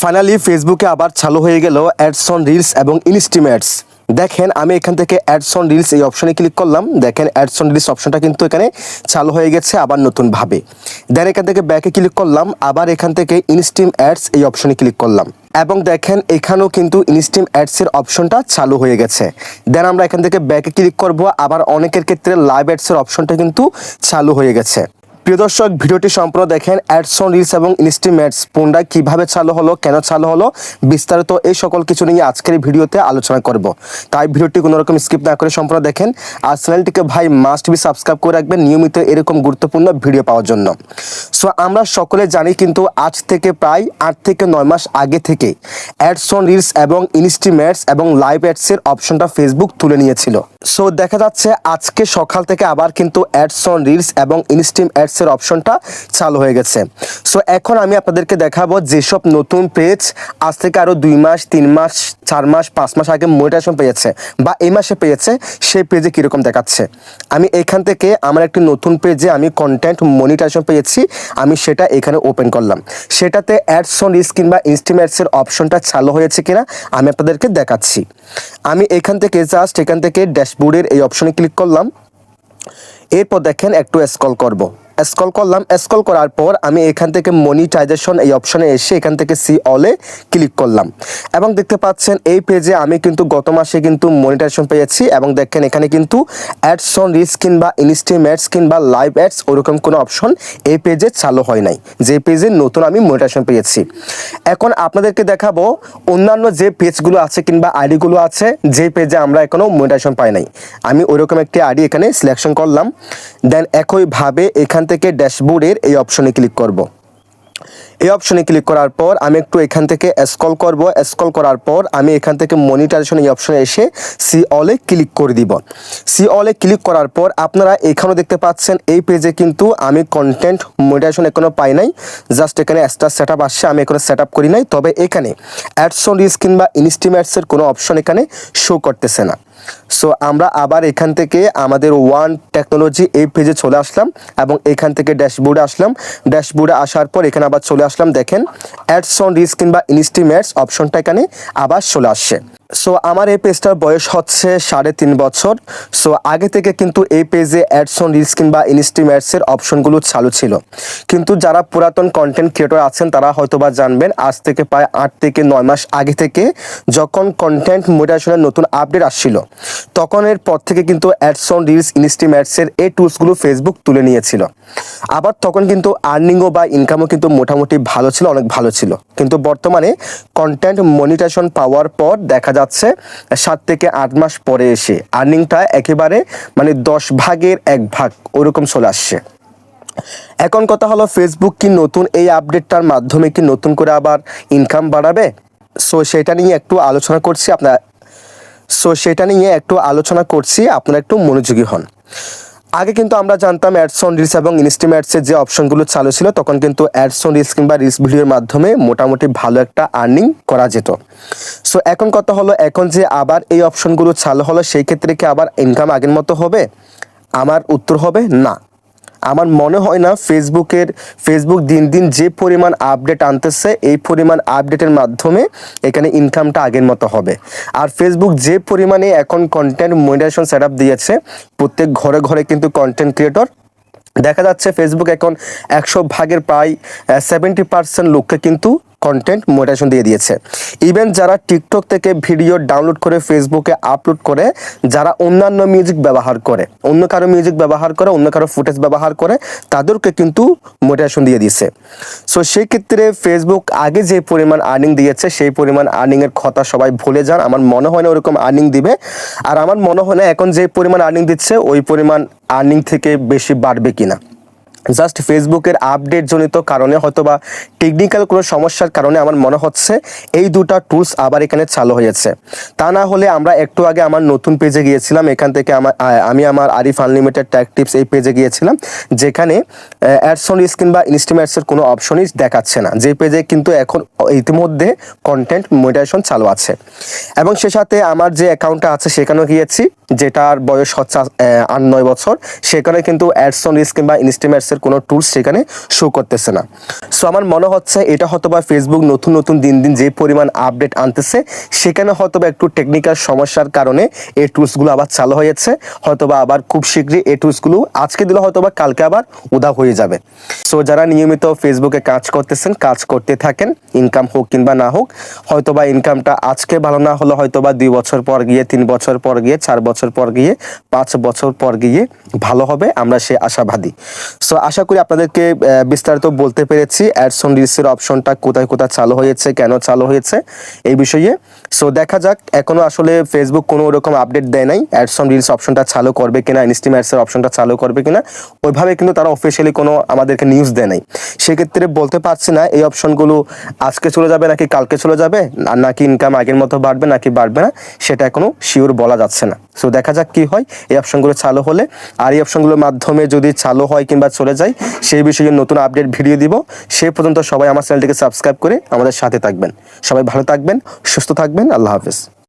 Finally ফেসবুকে আবার চালু হয়ে গেল অ্যাডস অন রিলস এবং ইনস্টিমেটস দেখেন, আমি এখান থেকে অ্যাডস অন রিলস এই অপশনে ক্লিক করলাম। দেখেন অ্যাডস অন রিলস অপশনটা কিন্তু এখানে চালু হয়ে গেছে আবার নতুনভাবে। দেন এখান থেকে ব্যাকে ক্লিক করলাম, আবার এখান থেকে ইনস্টিম অ্যাডস এই অপশনে ক্লিক করলাম। এবং দেখেন, এখানেও কিন্তু ইনস্টিম অ্যাডসের অপশনটা চালু হয়ে গেছে। দেন আমরা এখান থেকে ব্যাকে ক্লিক করব, আবার অনেকের ক্ষেত্রে লাইভ অ্যাডসের অপশনটা কিন্তু চালু হয়ে গেছে। প্রিয় দর্শক, ভিডিওটি সম্পূর্ণ দেখেন অ্যাডস অন রিলস এবং ইনস্টিমেটস ফোনটা কীভাবে চালু হলো, কেন চালু হলো, বিস্তারিত এই সকল কিছু নিয়ে আজকের ভিডিওতে আলোচনা করব। তাই ভিডিওটি কোনো রকম স্কিপ না করে সম্পূর্ণ দেখেন। আর চ্যানেলটিকে ভাই মাস্ট বি সাবস্ক্রাইব করে রাখবেন নিয়মিত এরকম গুরুত্বপূর্ণ ভিডিও পাওয়ার জন্য। সো আমরা সকলে জানি কিন্তু আজ থেকে প্রায় আট থেকে নয় মাস আগে থেকে অ্যাডস অন রিলস এবং ইনস্টিমেটস এবং লাইভ অ্যাডসের অপশনটা ফেসবুক তুলে নিয়েছিল। সো দেখা যাচ্ছে আজকে সকাল থেকে আবার কিন্তু অ্যাডস অন রিলস এবং ইনস্টিম অ্যাডস এর অপশনটা চালু হয়ে গেছে। সো এখন আমি আপনাদেরকে দেখাবো যেসব নতুন পেজ আজ থেকে আরও দুই মাস, তিন মাস, চার মাস, পাঁচ মাস আগে মনিটাইজেশন পেয়েছে বা এই মাসে পেয়েছে, সেই পেজে কীরকম দেখাচ্ছে? আমি এখান থেকে আমার একটি নতুন পেজে আমি কন্টেন্ট মনিটাইজেশন পেয়েছি, আমি সেটা এখানে ওপেন করলাম। সেটাতে অ্যাডস অন রিলস কিংবা ইনস্টিমেটস এর অপশনটা চালু হয়েছে কিনা আমি আপনাদেরকে দেখাচ্ছি। আমি এখান থেকে জাস্ট এখান থেকে ড্যাশবোর্ডের এই অপশনে ক্লিক করলাম। এরপর দেখেন একটু স্ক্রল করব। স্ক্রল করলাম স্ক্রল করার পর আমি এখান থেকে মনিটাইজেশন এই অপশনে এসে এখান থেকে সি অলে ক্লিক করলাম। এবং দেখতে পাচ্ছেন এই পেজে আমি কিন্তু গত মাসে কিন্তু মনিটাইজেশন পেয়েছি এবং দেখেন এখানে কিন্তু অ্যাডস অন রিস কিংবা ইনস্টিমেটস কিংবা লাইভ অ্যাডস ওরকম কোনো অপশন এই পেজে চালু হয় নাই। যে পেজে নতুন আমি মনিটাইজেশন পেয়েছি। এখন আপনাদেরকে দেখাবো অন্যান্য যে পেজগুলো আছে কিংবা আইডিগুলো আছে, যে পেজে আমরা এখনও মনিটাইজেশন পাই নাই। আমি ওইরকম একটি আইডি এখানে সিলেকশন করলাম। দেন একইভাবে এখান থেকে ড্যাশবোর্ডের এই অপশনে ক্লিক করব। এই অপশনে ক্লিক করার পর আমি একটু এখান থেকে স্ক্রল করব। স্ক্রল করার পর আমি এখান থেকে মনিটাইজেশন এই অপশনে এসে সি অলে ক্লিক করে দিব। সি অলে ক্লিক করার পর আপনারা এখানেও দেখতে পাচ্ছেন এই পেজে কিন্তু আমি কন্টেন্ট মনিটাইজেশন এখনও পাই নাই। জাস্ট এখানে এক্সট্রা সেট আপ আসছে, আমি এখনও সেট আপ করি নাই। তবে এখানে অ্যাডসন রিস কিংবা ইনস্টিমেটসের কোনো অপশন এখানে শো করতেছে না। সো আমরা আবার এখান থেকে আমাদের ওয়ান টেকনোলজি এই পেজে চলে আসলাম এবং এখান থেকে ড্যাশবোর্ডে আসলাম। ড্যাশবোর্ডে আসার পর এখানে আবার চলে আসলাম দেখেন অ্যাডস অন রিস্ক কিংবা ইনস্টিমেটস অপশনটা এখানে আবার চলে আসছে। সো আমার এই পেজটার বয়স হচ্ছে সাড়ে তিন বছর। সো আগে থেকে কিন্তু এই পেজে অ্যাডস অন রিলস কিংবা ইনস্টিমেটসের অপশনগুলো চালু ছিল। কিন্তু যারা পুরাতন কন্টেন্ট ক্রিয়েটর আছেন, তারা হয়তোবা জানবেন, আজ থেকে প্রায় আট থেকে নয় মাস আগে থেকে যখন কন্টেন্ট মোটিভেশনের নতুন আপডেট আসছিল, তখন এর পর থেকে কিন্তু অ্যাডস অন রিলস ইনস্টিমেটসের এই টুলসগুলো ফেসবুক তুলে নিয়েছিল। আবার তখন কিন্তু আর্নিংও বা ইনকামও কিন্তু মোটামুটি ভালো ছিল, অনেক ভালো ছিল। কিন্তু বর্তমানে কন্টেন্ট মনিটেশন পাওয়ার পর দেখা যাচ্ছে, সাত থেকে আট মাস পরে এসে আর্নিংটা একেবারে মানে দশ ভাগের এক ভাগ ওরকম চলে আসছে। এখন কথা হলো ফেসবুক কি নতুন এই আপডেটটার মাধ্যমে কি নতুন করে আবার ইনকাম বাড়াবে? সো সেটা নিয়ে একটু আলোচনা করছি, আপনার সো সেটা নিয়ে একটু আলোচনা করছি, আপনারা একটু মনোযোগী হন। আগে কিন্তু আমরা জানতাম অ্যাডসন রিলস এবং ইনস্টিম অ্যাডসের যে অপশনগুলো চালু ছিল, তখন কিন্তু অ্যাডসন রিলস কিংবা রিলস ভিডিওর মাধ্যমে মোটামুটি ভালো একটা আর্নিং করা যেত। সো এখন কথা হলো, এখন যে আবার এই অপশনগুলো চালু হলো, সেই ক্ষেত্রে কি আবার ইনকাম আগের মতো হবে? আমার উত্তর হবে না। আমার মনে হয় না ফেসবুকের ফেসবুক দিন দিন যে পরিমাণ আপডেট আনতেছে, এই পরিমাণ আপডেটের মাধ্যমে এখানে ইনকামটা আগের মতো হবে। আর ফেসবুক যে পরিমাণে এখন কন্টেন্ট মনিটাইজেশন সেট দিয়েছে, প্রত্যেক ঘরে ঘরে কিন্তু কন্টেন্ট ক্রিয়েটর দেখা যাচ্ছে ফেসবুক এখন একশো ভাগের প্রায় সেভেন্টি পার্সেন্ট লোককে কিন্তু কন্টেন্ট মোটিভেশন দিয়ে দিয়েছে। ইভেন যারা টিকটক থেকে ভিডিও ডাউনলোড করে ফেসবুকে আপলোড করে, যারা অন্যান্য মিউজিক ব্যবহার করে, অন্য কারও মিউজিক ব্যবহার করে, অন্য কারও ফুটেজ ব্যবহার করে, তাদেরকে কিন্তু মোটিভেশন দিয়ে দিয়েছে। সো সেই ক্ষেত্রে ফেসবুক আগে যে পরিমাণ আর্নিং দিয়েছে, সেই পরিমাণ আর্নিংয়ের কথা সবাই ভুলে যান। আমার মনে হয় না ওরকম আর্নিং দিবে। আর আমার মনে হয় না এখন যে পরিমাণ আর্নিং দিচ্ছে, ওই পরিমাণ আর্নিং থেকে বেশি বাড়বে কিনা। জাস্ট ফেসবুকের আপডেট জনিত কারণে হয়তো বা টেকনিক্যাল কোনো সমস্যার কারণে আমার মনে হচ্ছে এই দুটা টুলস আবার এখানে চালু হয়েছে। তা না হলে আমরা একটু আগে আমার নতুন পেজে গিয়েছিলাম, এখান থেকে আমার আমি আমার আরিফ আনলিমিটেড ট্যাগ টিপস এই পেজে গিয়েছিলাম, যেখানে অ্যাডসন স্ক্রিন বা ইনস্টিমেটসের কোনো অপশনই দেখাচ্ছে না। যে পেজে কিন্তু এখন ইতিমধ্যে কন্টেন্ট মোটিভেশন চালু আছে। এবং সে সাথে আমার যে অ্যাকাউন্টটা আছে সেখানেও গিয়েছি, যেটার বয়স হচ্ছে আট, নয় বছর, সেখানে কিন্তু অ্যাডসন রিস্ক কিংবা ইনস্টিমেটসের ইনস্টিমেটসের কোনো টুলস সেখানে শো করতেছে না। সো আমার মনে হচ্ছে এটা হয়তোবা ফেসবুক নতুন নতুন দিন দিন যে পরিমাণ আপডেট আনতেছে, সেখানে হয়তোবা একটু টেকনিক্যাল সমস্যার কারণে এই টুলসগুলো আবার চালু হয়েছে। হয়তোবা আবার খুব শীঘ্রই এই টুলসগুলো আজকে দিলে হয়তোবা কালকে আবার উদা হয়ে যাবে। সো যারা নিয়মিত ফেসবুকে কাজ করতেছেন, কাজ করতে থাকেন ইনকাম হোক কিংবা না হোক হয়তো বা ইনকামটা আজকে ভালো না হলে হয়তোবা দুই বছর পর গিয়ে, তিন বছর পর গিয়ে, চার বছর পর গিয়ে, পাঁচ বছর পর গিয়ে ভালো হবে, আমরা সে আশাবাদী। সো আশা করি আপনাদেরকে বিস্তারিত বলতে পেরেছি। অ্যাডস অন রিলসের অপশনটা কোথায় কোথায় চালু হয়েছে, কেন চালু হয়েছে, এই বিষয়ে। সো দেখা যাক, এখনও আসলে ফেসবুক কোনো ওরকম আপডেট দেয় নাই অ্যাডস অন রিলস অপশনটা চালু করবে কিনা ইনস্টিম অ্যাডসের অপশনটা চালু করবে কিনা। ওইভাবে কিন্তু তারা অফিসিয়ালি কোনো আমাদেরকে নিউজ দেয় নাই। সেক্ষেত্রে বলতে পারছি না, এই অপশনগুলো আজকে চলে যাবে নাকি কালকে চলে যাবে আর নাকি ইনকাম আগের মতো বাড়বে, নাকি বাড়বে না, সেটা এখনও শিওর বলা যাচ্ছে না। সো দেখা যাক কি হয়, এই অপশনগুলো চালু হলে। আর এই অপশনগুলোর মাধ্যমে যদি চালু হয় কিংবা চলে যায় সেই বিষয়ে নতুন আপডেট ভিডিও দিব, সে পর্যন্ত সবাই আমার চ্যানেলটিকে সাবস্ক্রাইব করে আমাদের সাথে থাকবেন। সবাই ভালো থাকবেন, সুস্থ থাকবেন, আল্লাহ হাফেজ।